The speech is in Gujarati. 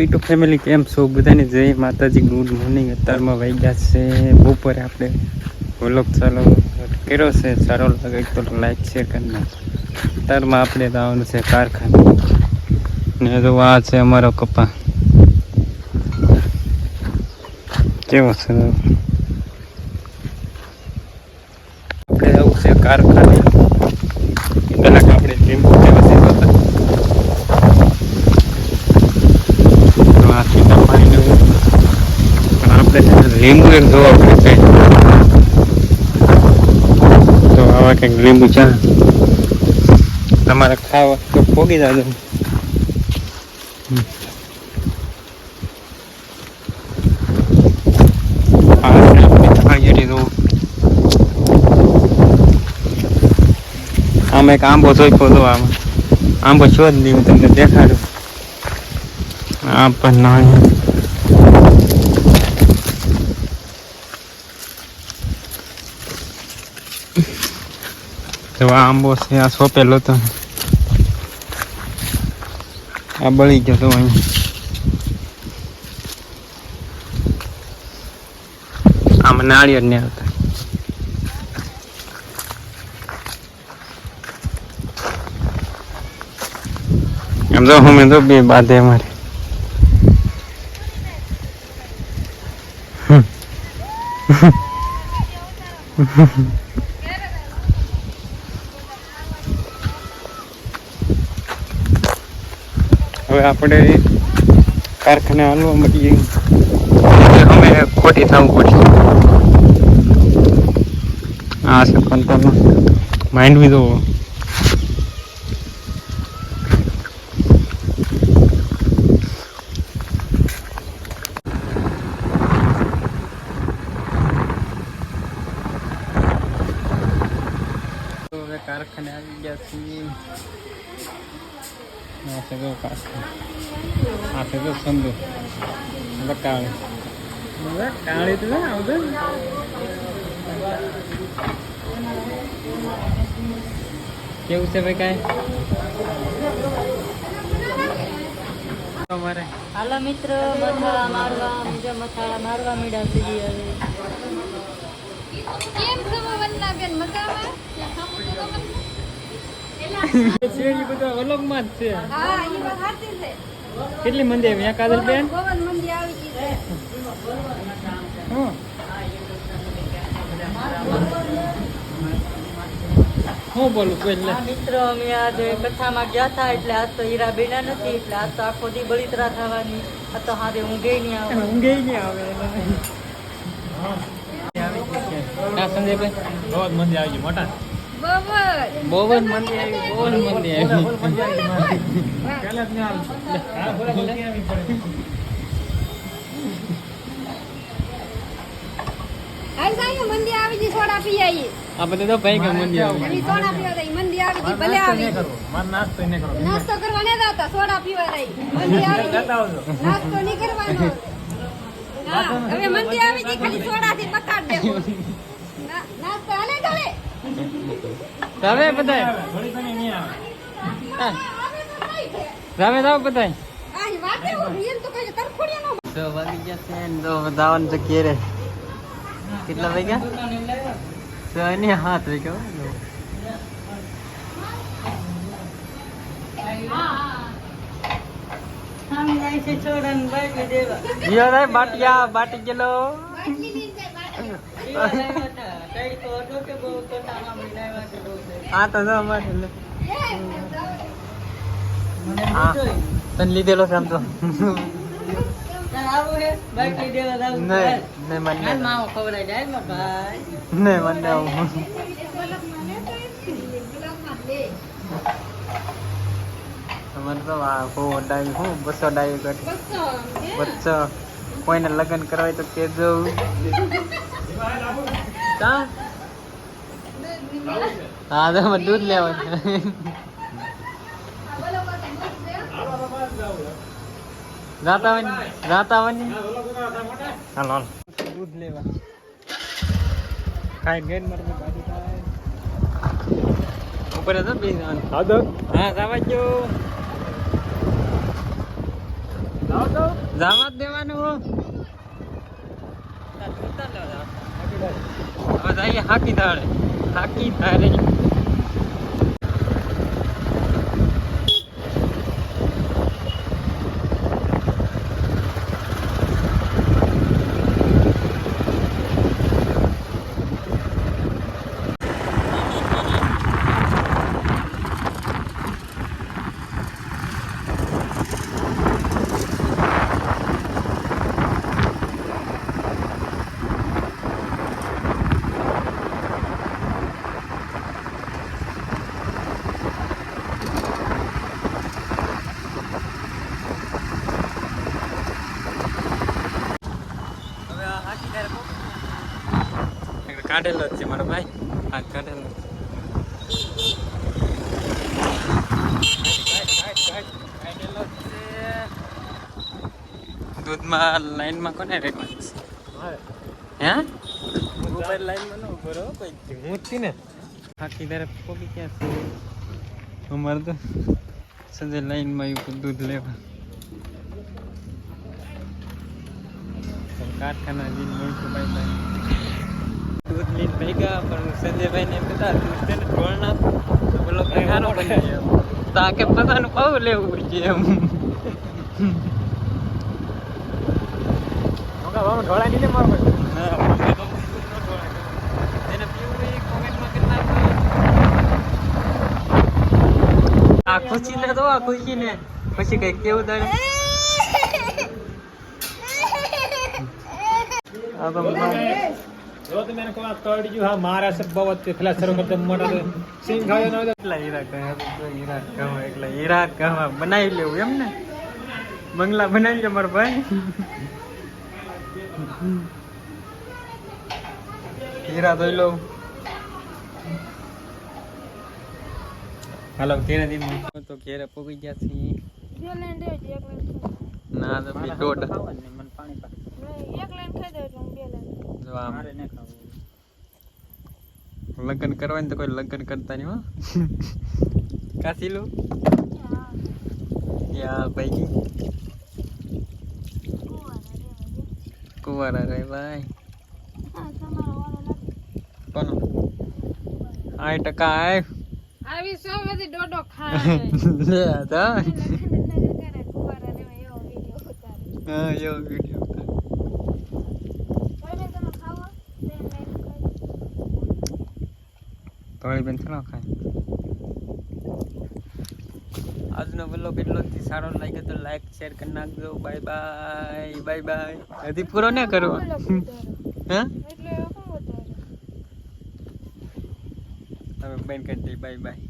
યુટ્યુબ ફેમિલી, કેમ છો? બધાને જય માતાજી, ગુડ મોર્નિંગ. અત્યારમાં વાગ્યા છે બપોરે આપણે વ્લોગ ચાલો કર્યો છે. સારો લાગે તો લાઈક શેર કરી નાખો અત્યારમાં આપણે જવાનું છે કારખાને. ને જો આ છે અમારો કપા. કેવો છે? આપણે જવું છે કારખાને કલાક આપણે લીંબુ વ્યવસ્થિત હતા તો આ સીધા પાણી લેવું પણ આપણે છે ને લીંબુ એક જોવા પડે છે. તો આવા કંઈક લીંબુ ચા. તમારે ખાવા તો પોગી જાજો છે આમાં એક આંબો જોઈ દો આમાં. આંબો જ નહીં, હું તમને દેખાડું. આ પણ ના તો આ આંબો છે, આ સોંપેલો તો આ બળી ગયો તો અહીં. આમાં નાળિયેર ને આવતા. એમ તો હું તો બે બાધે અમારે હવે આપણે કારખાને હાલવા મળીએ અમે ખોટી થવું પડશે આ છે કંટ્રોલ માઇન્ડ બી જોવો. કારખાને આવી ગયા છીએ. તો કારખાને આ છે તો સંદુ હવે કાળી હવે કાળી તો ના આવશે કેવું છે ભાઈ કાંઈ તમારે હાલો મિત્ર, મથાળા મારવા મુજબ મથાળા મારવા મીડા સીધી હવે. કેમ છો વંદનાબેન મજામાં? કેટલી મંદી આવી? અહીંયા કાજલ બેન? આવી ગઈ છે હા. હું બોલું કોઈ લે. આ મિત્રો અમે આજે કથામાં ગયા હતા એટલે આજ તો હીરા બેના નથી એટલે આજ તો આખો દી બળિતરા થવાની. આ તો હારે ઊંઘે નહીં આવે. ઊંઘે નહીં આવે. ના સંજયભાઈ બહુ મંદી આવી ગઈ મોટા. જ મંદી આવી. બહુ જ મંદી આવી. આઈ જાય મંદી આવી. ગઈ સોડા પી આવીએ આ બધે તો ભાઈ કે મંદી આવી. સોડા પીવા જાય મંદી આવી ભલે આવી ગઈ. નાસ્તો કરવા. ન જતા સોડા પીવા જાય મંદી આવી નાસ્તો નહીં કરવાનો. હવે મંદી આવી ગઈ ખાલી સોડાથી પતાડ દેવો. નાસ્તો ચાલે રાવે બધાય. રાવે જાવ બધાય. આ વાતે એમ તો કઈ તરખોડિયા નો તો વાગી ગયા છે ને તો દાવન તો ઘેરે. કેટલા વાગ્યા? તો એની હાથ વાગ્યા બાટિયા બાટી ગયેલો. હા તો અમારે હા. તને લીધેલો છે આમ તો. કોઈને લગ્ન કરવા તો કેજો. કા હા તો અમારે દૂધ લેવા છે. જાતા હોય ને જાતા હોય ને હાલો હાલો. દૂધ લેવા. ખાઈ ગઈ મારે બાજુ ઉપર હતો બે જવાનું? હા જવા જો જવા જ દેવાનું હવે જઈએ હાકી ધારે. હાકી ધારે હવે આ હાકી ધારે પહોંચી. કાઢેલો જ છે મારો ભાઈ. હા કાઢેલો. દૂધમાં લાઈનમાં કોને રેડવાનું છે? હે? મોબાઈલ લાઈનમાં ન ઊભો રહો કોઈ મૂર્તિ ને. આખી તરફ પોકી ક્યાં છે? અમારે તો સંજય લાઈનમાં દૂધ લેવા. ભાઈ દૂધ લઈને ગયા પણ સંજયભાઈ ને દૂધ છે ને તો પેલો સારો બની જાય એમ. કે પોતાનું પાવ લેવું પડશે એમ. ઢોળા મારો. આ ખુશી ને તો આ ખુશી ને. પછી કઈ કેવું તારે? આ તો જો તમે એને કહો આ કરડી હા મારા સબ બાબત પેલા શરૂ કરતા મોટા સિંગ ખાયો ન એટલા હીરા કહે હીરા કહે એટલે હીરા કહે બનાવી લેવું એમ ને? બંગલા બનાવી લે મારો ભાઈ. હીરા ધોઈ લઉં. હાલો ધીરે દી તો ઘેરે પોગી ગયા છીએ. બે લાઈન દે એક લાઈન ના તો બી દોઢ. મને પાણી પા એક લાઈન ખાઈ દઉં બે લાઈન. જો આમ. મારે ન ખાવું લગ્ન કરવાની તો કોઈ લગ્ન કરતા નહીં હો. કાશી લો યા ભાઈ કુંવારા રે ભાઈ. કોનો? આઠ ટકા આય. આવી સો બધી ડોડો ખાય. લે તો. હા એવો વીડિયો તમે તમે ખાવો બે લાઈન ખાઈ થોડી બેન ચલો ખાય? આજનો વ્લોગ એટલો જ. સારો લાગ્યો તો લાઈક શેર કરી નાખજો. બાય બાય બાય બાય હજી પૂરો ના કરો હા તમે બેન કરી બાય બાય